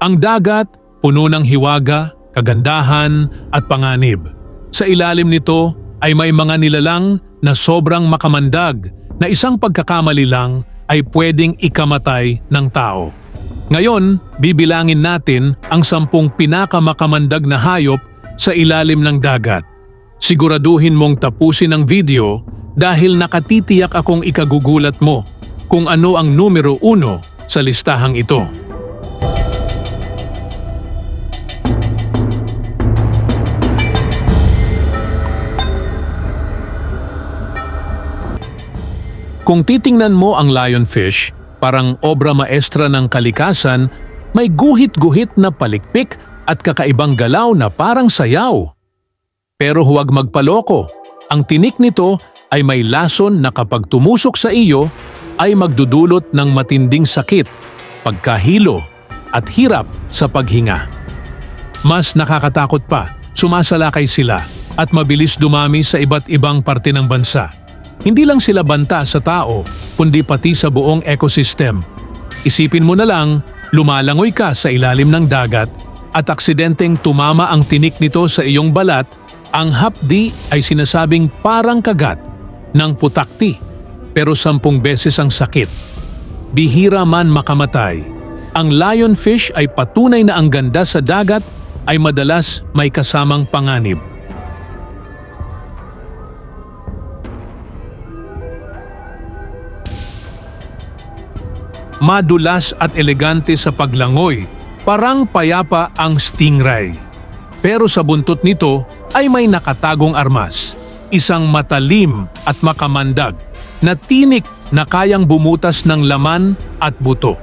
Ang dagat, puno ng hiwaga, kagandahan at panganib. Sa ilalim nito ay may mga nilalang na sobrang makamandag na isang pagkakamali lang ay pwedeng ikamatay ng tao. Ngayon, bibilangin natin ang sampung pinakamakamandag na hayop sa ilalim ng dagat. Siguraduhin mong tapusin ang video dahil nakatitiyak akong ikagugulat mo kung ano ang numero uno sa listahang ito. Kung titingnan mo ang lionfish, parang obra maestra ng kalikasan, may guhit-guhit na palikpik at kakaibang galaw na parang sayaw. Pero huwag magpaloko. Ang tinik nito ay may lason na kapag tumusok sa iyo ay magdudulot ng matinding sakit, pagkahilo at hirap sa paghinga. Mas nakakatakot pa, sumasalakay sila at mabilis dumami sa iba't ibang parte ng bansa. Hindi lang sila banta sa tao, kundi pati sa buong ecosystem. Isipin mo na lang, lumalangoy ka sa ilalim ng dagat at aksidenteng tumama ang tinik nito sa iyong balat, ang hapdi ay sinasabing parang kagat ng putakti pero sampung beses ang sakit. Bihira man makamatay, ang lionfish ay patunay na ang ganda sa dagat ay madalas may kasamang panganib. Madulas at elegante sa paglangoy, parang payapa ang stingray. Pero sa buntot nito ay may nakatagong armas, isang matalim at makamandag na tinik na kayang bumutas ng laman at buto.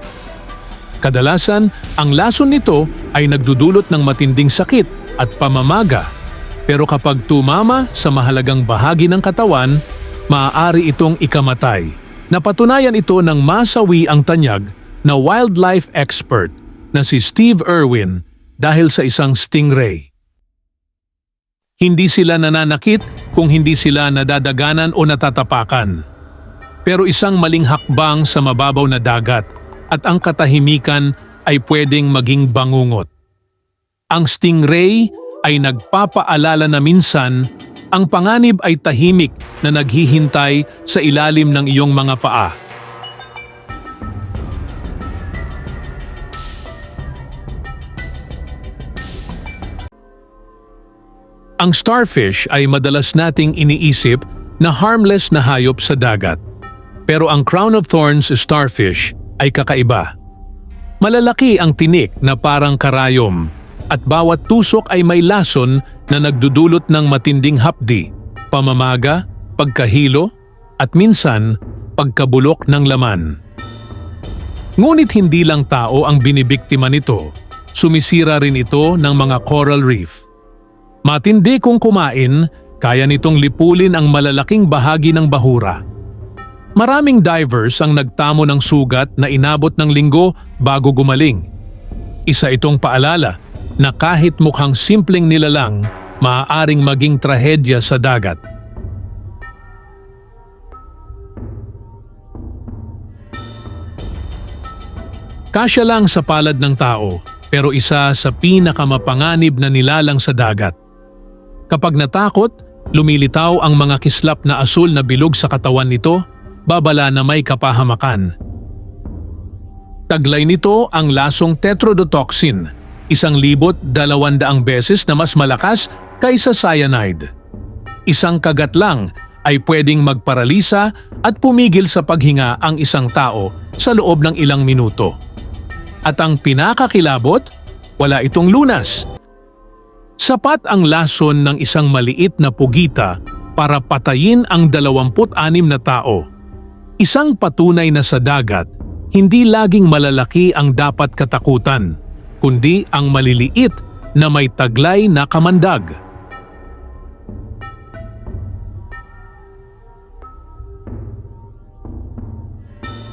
Kadalasan, ang lason nito ay nagdudulot ng matinding sakit at pamamaga. Pero kapag tumama sa mahalagang bahagi ng katawan, maaari itong ikamatay. Napatunayan ito ng masawi ang tanyag na wildlife expert na si Steve Irwin dahil sa isang stingray. Hindi sila nananakit kung hindi sila nadadaganan o natatapakan. Pero isang maling hakbang sa mababaw na dagat at ang katahimikan ay pwedeng maging bangungot. Ang stingray ay nagpapaalala na minsan ang panganib ay tahimik na naghihintay sa ilalim ng iyong mga paa. Ang starfish ay madalas nating iniisip na harmless na hayop sa dagat. Pero ang crown of thorns starfish ay kakaiba. Malalaki ang tinik na parang karayom at bawat tusok ay may lason na nagdudulot ng matinding hapdi, pamamaga, pagkahilo, at minsan pagkabulok ng laman. Ngunit hindi lang tao ang binibiktima nito, sumisira rin ito ng mga coral reef. Matindi kung kumain, kaya nitong lipulin ang malalaking bahagi ng bahura. Maraming divers ang nagtamo ng sugat na inabot ng linggo bago gumaling. Isa itong paalala na kahit mukhang simpleng nilalang, maaaring maging trahedya sa dagat. Kasya lang sa palad ng tao, pero isa sa pinakamapanganib na nilalang sa dagat. Kapag natakot, lumilitaw ang mga kislap na asul na bilog sa katawan nito, babala na may kapahamakan. Taglay nito ang lasong tetrodotoxin, isang libot dalawandaang beses na mas malakas kaysa cyanide. Isang kagat lang ay pwedeng magparalisa at pumigil sa paghinga ang isang tao sa loob ng ilang minuto. At ang pinakakilabot, wala itong lunas. Sapat ang lason ng isang maliit na pugita para patayin ang 26 na tao. Isang patunay na sa dagat, hindi laging malalaki ang dapat katakutan, kundi ang maliliit na may taglay na kamandag.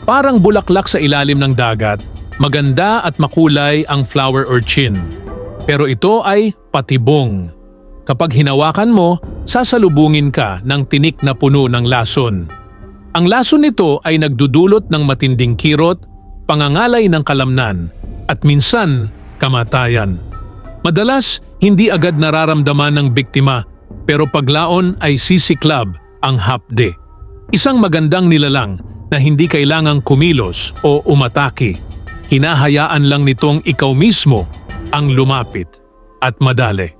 Parang bulaklak sa ilalim ng dagat, maganda at makulay ang flower urchin. Pero ito ay patibong. Kapag hinawakan mo, sasalubungin ka ng tinik na puno ng lason. Ang lason nito ay nagdudulot ng matinding kirot, pangangalay ng kalamnan, at minsan kamatayan. Madalas, hindi agad nararamdaman ng biktima pero paglaon ay sisiklab ang hapde. Isang magandang nilalang na hindi kailangang kumilos o umatake. Hinahayaan lang nitong ikaw mismo ang lumapit at madali.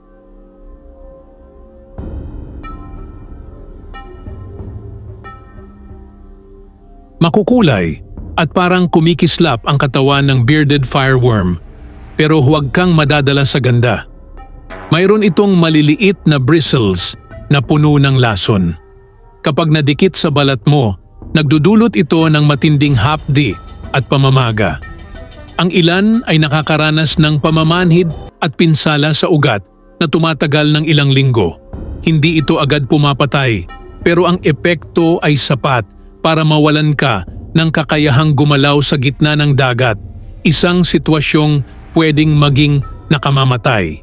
Makukulay at parang kumikislap ang katawan ng bearded fireworm pero huwag kang madadala sa ganda. Mayroon itong maliliit na bristles na puno ng lason. Kapag nadikit sa balat mo, nagdudulot ito ng matinding hapdi at pamamaga. Ang ilan ay nakakaranas ng pamamanhid at pinsala sa ugat na tumatagal ng ilang linggo. Hindi ito agad pumapatay pero ang epekto ay sapat para mawalan ka ng kakayahang gumalaw sa gitna ng dagat, isang sitwasyong pwedeng maging nakamamatay.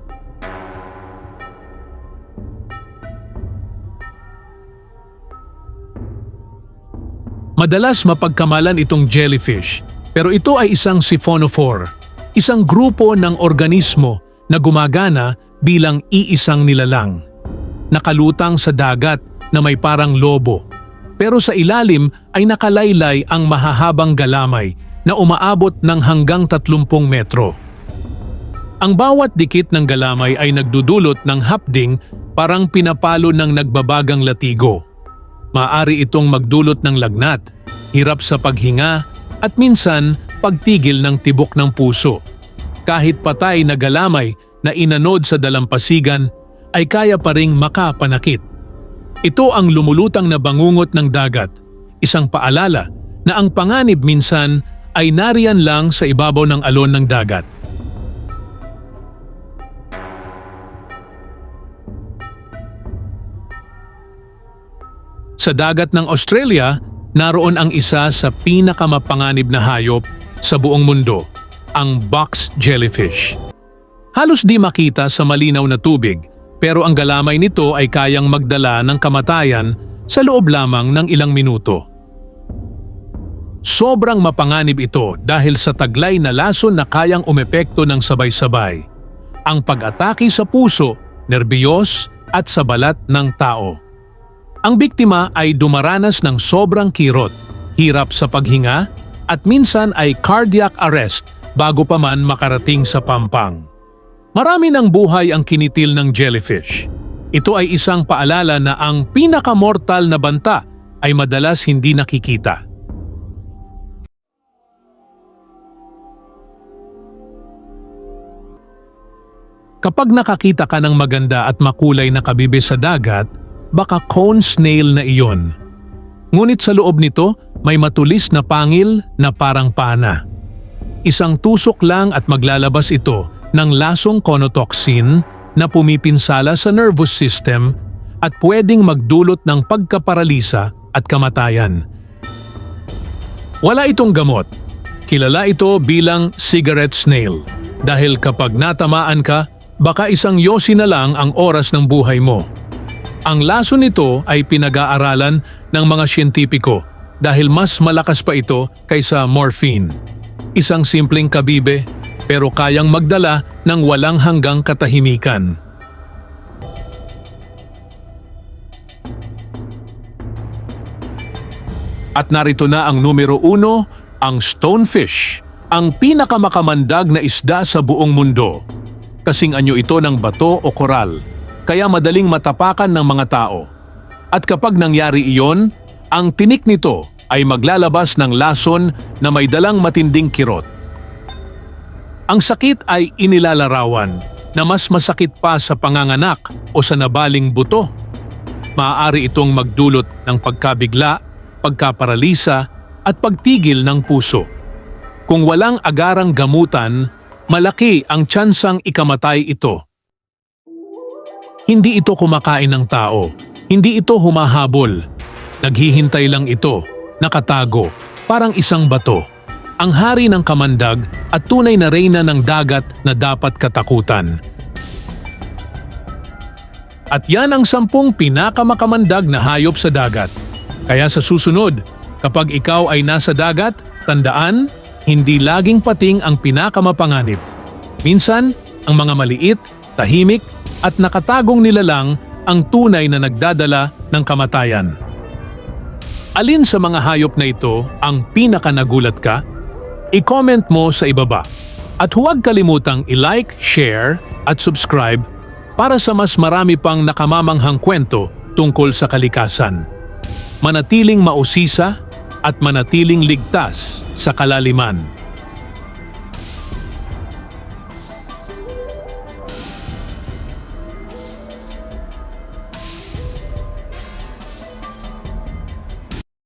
Madalas mapagkamalan itong jellyfish, pero ito ay isang siphonophore, isang grupo ng organismo na gumagana bilang iisang nilalang. Nakalutang sa dagat na may parang lobo, pero sa ilalim ay nakalaylay ang mahahabang galamay na umaabot ng hanggang 30 metro. Ang bawat dikit ng galamay ay nagdudulot ng hapding parang pinapalo ng nagbabagang latigo. Maari itong magdulot ng lagnat, hirap sa paghinga at minsan pagtigil ng tibok ng puso. Kahit patay na galamay na inanod sa dalampasigan ay kaya pa ring makapanakit. Ito ang lumulutang na bangungot ng dagat, isang paalala na ang panganib minsan ay nariyan lang sa ibabaw ng alon ng dagat. Sa dagat ng Australia, naroon ang isa sa pinakamapanganib na hayop sa buong mundo, ang box jellyfish. Halos di makita sa malinaw na tubig, pero ang galamay nito ay kayang magdala ng kamatayan sa loob lamang ng ilang minuto. Sobrang mapanganib ito dahil sa taglay na lason na kayang umepekto ng sabay-sabay. Ang pag-atake sa puso, nerbiyos at sa balat ng tao. Ang biktima ay dumaranas ng sobrang kirot, hirap sa paghinga at minsan ay cardiac arrest bago pa man makarating sa pampang. Marami ng buhay ang kinitil ng jellyfish. Ito ay isang paalala na ang pinakamortal na banta ay madalas hindi nakikita. Kapag nakakita ka ng maganda at makulay na kabibe sa dagat, baka cone snail na iyon. Ngunit sa loob nito, may matulis na pangil na parang pana. Isang tusok lang at maglalabas ito ng lasong conotoxin na pumipinsala sa nervous system at pwedeng magdulot ng pagkaparalisa at kamatayan. Wala itong gamot. Kilala ito bilang cigarette snail dahil kapag natamaan ka, baka isang yosi na lang ang oras ng buhay mo. Ang laso nito ay pinag-aaralan ng mga siyentipiko dahil mas malakas pa ito kaysa morphine. Isang simpleng kabibe pero kayang magdala ng walang hanggang katahimikan. At narito na ang numero uno, ang stonefish, ang pinakamakamandag na isda sa buong mundo. Kasing anyo ito ng bato o koral, kaya madaling matapakan ng mga tao. At kapag nangyari iyon, ang tinik nito ay maglalabas ng lason na may dalang matinding kirot. Ang sakit ay inilalarawan na mas masakit pa sa panganganak o sa nabaling buto. Maaari itong magdulot ng pagkabigla, pagkaparalisa at pagtigil ng puso. Kung walang agarang gamutan, malaki ang tsansang ikamatay ito. Hindi ito kumakain ng tao. Hindi ito humahabol. Naghihintay lang ito, nakatago, parang isang bato. Ang hari ng kamandag at tunay na reyna ng dagat na dapat katakutan. At yan ang sampung pinakamakamandag na hayop sa dagat. Kaya sa susunod, kapag ikaw ay nasa dagat, tandaan, hindi laging pating ang pinakamapanganib. Minsan, ang mga maliit, tahimik at nakatagong nilalang ang tunay na nagdadala ng kamatayan. Alin sa mga hayop na ito ang pinakanagulat ka? I-comment mo sa ibaba. At huwag kalimutang i-like, share at subscribe para sa mas marami pang nakamamanghang kwento tungkol sa kalikasan. Manatiling mausisa at manatiling ligtas sa kalaliman.